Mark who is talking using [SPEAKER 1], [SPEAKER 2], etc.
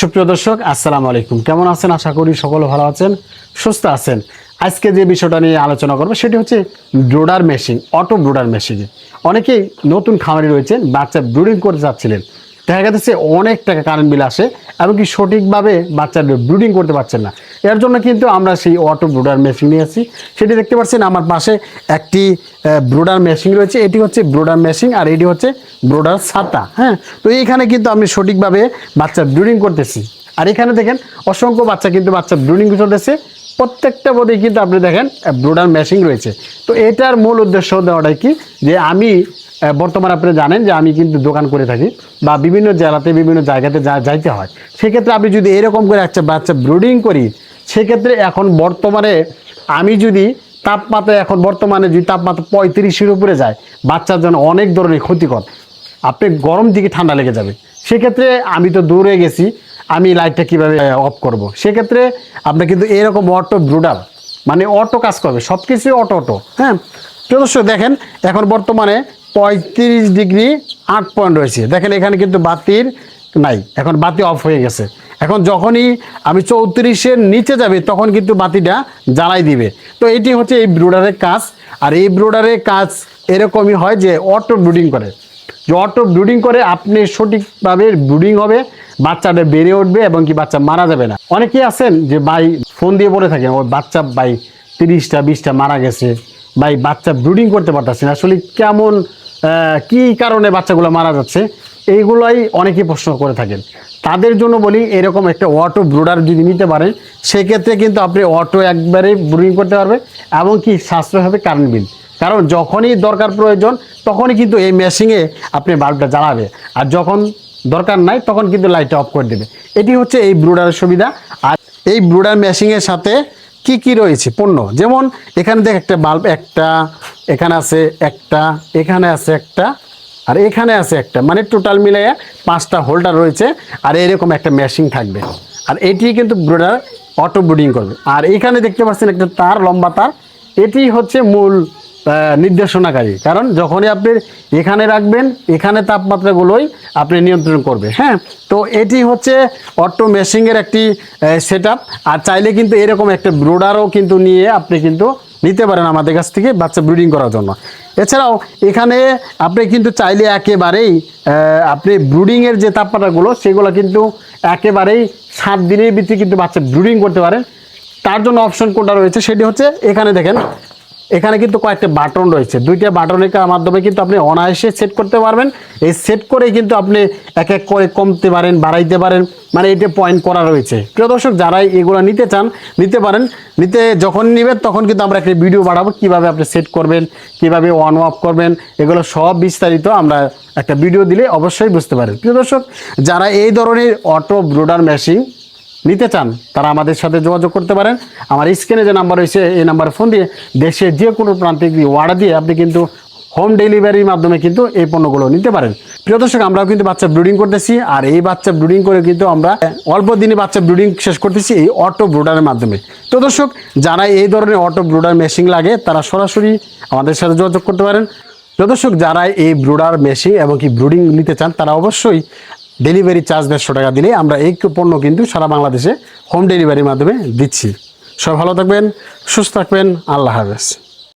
[SPEAKER 1] সুপ্রিয় দর্শক, আসসালামু আলাইকুম। কেমন আছেন? আশা করি সকলে ভালো আছেন, সুস্থ আছেন। আজকে যে বিষয়টা নিয়ে আলোচনা করব, সেটি হচ্ছে ব্রোডার মেশিন, অটো ব্রোডার মেশিনে। অনেকেই নতুন খামারি রয়েছেন, বাচ্চা ব্রুডিং করতে চাচ্ছিলেন। দেখা গেছে অনেক টাকা কারেন্ট বিল আসে এমনকি সঠিকভাবে বাচ্চার ব্রুডিং করতে পারছেন না। এর জন্য কিন্তু আমরা সেই অটো ব্রোডার মেশিন নিয়ে আসি সেটি দেখতে পাচ্ছেন আমার পাশে একটি ব্রোডার মেশিন রয়েছে। এটি হচ্ছে ব্রোডার মেশিন আর এটি হচ্ছে ব্রোডার ছাতা হ্যাঁ? তো এইখানে কিন্তু আমি সঠিকভাবে বাচ্চা ব্রুডিং করতেছি। আর এখানে দেখেন, অসংখ্য বাচ্চা কিন্তু বাচ্চা ব্রুডিং চলতেছে। প্রত্যেকটা বোধে কিন্তু আপনি দেখেন ব্রোডার মেশিন রয়েছে। তো এটার মূল উদ্দেশ্য দেওয়াটাই কি? যে আমি বর্তমানে আপনি জানেন যে আমি কিন্তু দোকান করে থাকি বা বিভিন্ন জেলাতে, বিভিন্ন জায়গাতে যা যাইতে হয়। সেক্ষেত্রে আপনি যদি এরকম করে একটা বাচ্চা ব্রুডিং করি সেক্ষেত্রে এখন বর্তমানে আমি যদি তাপমাত্রা এখন বর্তমানে যদি তাপমাত্রা পঁয়ত্রিশের উপরে যায়, বাচ্চার জন্য অনেক ধরনের ক্ষতিকর। আপনি গরম দিকে ঠান্ডা লেগে যাবে। সেক্ষেত্রে আমি তো দূরে গেছি, আমি লাইটটা কীভাবে অফ করব। সেক্ষেত্রে আপনি কিন্তু এরকম অটো ব্রুডার মানে অটো কাজ করবে সব কিছুই অটো অটো হ্যাঁ? প্রদর্শ দেখেন, এখন বর্তমানে পঁয়ত্রিশ ডিগ্রি আট পয়েন্ট রয়েছে। দেখেন, এখানে কিন্তু বাতির নাই, এখন বাতি অফ হয়ে গেছে। এখন যখনই আমি চৌত্রিশের নিচে যাবে, তখন কিন্তু বাতিটা জ্বালাই দিবে। তো এটি হচ্ছে এই ব্রুডারের কাজ। আর এই ব্রুডারের কাজ এরকমই হয় যে অটো ব্রুডিং করে। যে অটো ব্রুডিং করে আপনি সঠিকভাবে ব্রুডিং হবে, বাচ্চাটা বেড়ে উঠবে এবং কি বাচ্চা মারা যাবে না। অনেকেই আছেন যে ভাই ফোন দিয়ে পড়ে থাকে ওই বাচ্চা ভাই তিরিশটা, বিশটা মারা গেছে। ভাই বাচ্চা ব্রুডিং করতে পারতেছে না। আসলে কেমন কি কারণে বাচ্চাগুলো মারা যাচ্ছে? এইগুলোই অনেকেই প্রশ্ন করে থাকেন। তাদের জন্য বলি, এরকম একটা অটো ব্রুডার যদি নিতে পারেন, সেক্ষেত্রে কিন্তু আপনি অটো একবারে ব্রুডিং করতে পারবে এবং কি সাশ্রয় হবে কারেন্ট বিল কারণ যখনই দরকার প্রয়োজন, তখনই কিন্তু এই মেশিনে আপনি বাল্বটা জ্বালাবে। আর যখন দরকার নাই, তখন কিন্তু লাইটটা অফ করে দেবে। এটি হচ্ছে এই ব্রুডারের সুবিধা। আর এই ব্রুডার মেশিনের সাথে কি কি রয়েছে? পণ্য। যেমন এখানে দেখ একটা বাল্ব একটা, এখানে আছে একটা, এখানে আছে একটা আর এখানে আছে একটা মানে টোটাল মিলাইয়া পাঁচটা হোল্ডার রয়েছে, আর এরকম একটা মেশিন থাকবে। আর এটি কিন্তু ব্রুডার অটো ব্রুডিং করবে। আর এখানে দেখতে পাচ্ছেন একটা তার, লম্বা তার। এটি হচ্ছে মূল নির্দেশনাকারী। কারণ যখনই আপনি এখানে রাখবেন, এখানে তাপমাত্রাগুলোই আপনি নিয়ন্ত্রণ করবে হ্যাঁ? তো এটি হচ্ছে অটো মেশিংয়ের একটি সেট আর চাইলে কিন্তু এরকম একটা ব্রোডারও কিন্তু নিয়ে আপনি কিন্তু নিতে পারেন আমাদের কাছ থেকে বাচ্চা ব্রিডিং করার জন্য। এছাড়াও এখানে আপনি কিন্তু চাইলে একেবারেই আপনি ব্রুডিংয়ের যে তাপমাত্রাগুলো, সেগুলো কিন্তু একেবারেই সাত দিনের ভিত্তি কিন্তু বাচ্চা ব্রুডিং করতে পারেন তার জন্য অপশন কোনটা রয়েছে, সেটি হচ্ছে এখানে দেখেন এখানে কিন্তু কয়েকটা বাটন রয়েছে। দুইটা বাটনের মাধ্যমে কিন্তু আপনি অনায়াসে সেট করতে পারবেন। এই সেট করে কিন্তু আপনি এক এক করে কমতে পারেন, বাড়াইতে পারেন। মানে এটা পয়েন্ট করা রয়েছে। প্রিয় দর্শক যারাই এগুলো নিতে চান, নিতে পারেন। নিতে যখন নেবেন, তখন কিন্তু আমরা একটা ভিডিও বাড়াবো কীভাবে আপনি সেট করবেন, কীভাবে অন অফ করবেন, এগুলো সব বিস্তারিত আমরা একটা ভিডিও দিলে অবশ্যই বুঝতে পারেন প্রিয় দর্শক, যারা এই ধরনের অটো ব্রোডার মেশিন নিতে চান, তারা আমাদের সাথে যোগাযোগ করতে পারেন। আমার স্ক্রিনে যে নাম্বার রয়েছে, এই নাম্বারে ফোন দিয়ে দেশের যে কোনো প্রান্তিক অর্ডার দিয়ে আপনি কিন্তু হোম ডেলিভারির মাধ্যমে কিন্তু এই পণ্যগুলো নিতে পারেন। প্রিয় দর্শক, আমরাও কিন্তু বাচ্চা ব্রুডিং করতেছি, আর এই বাচ্চা ব্রুডিং করে কিন্তু আমরা অল্প দিনে বাচ্চা ব্রুডিং শেষ করতেছি এই অটো ব্রুডারের মাধ্যমে। তো দর্শক, যারা এই ধরনের অটো ব্রুডার মেশিন লাগে, তারা সরাসরি আমাদের সাথে যোগাযোগ করতে পারেন। প্রিয় দর্শক, যারা এই ব্রুডার মেশিন এবং কি ব্রুডিং নিতে চান, তারা অবশ্যই ডেলিভারি চার্জ দেড়শো টাকা দিলে আমরা এই পণ্য কিন্তু সারা বাংলাদেশে হোম ডেলিভারির মাধ্যমে দিচ্ছি। সব ভালো থাকবেন, সুস্থ থাকবেন, আল্লাহ হাফেজ।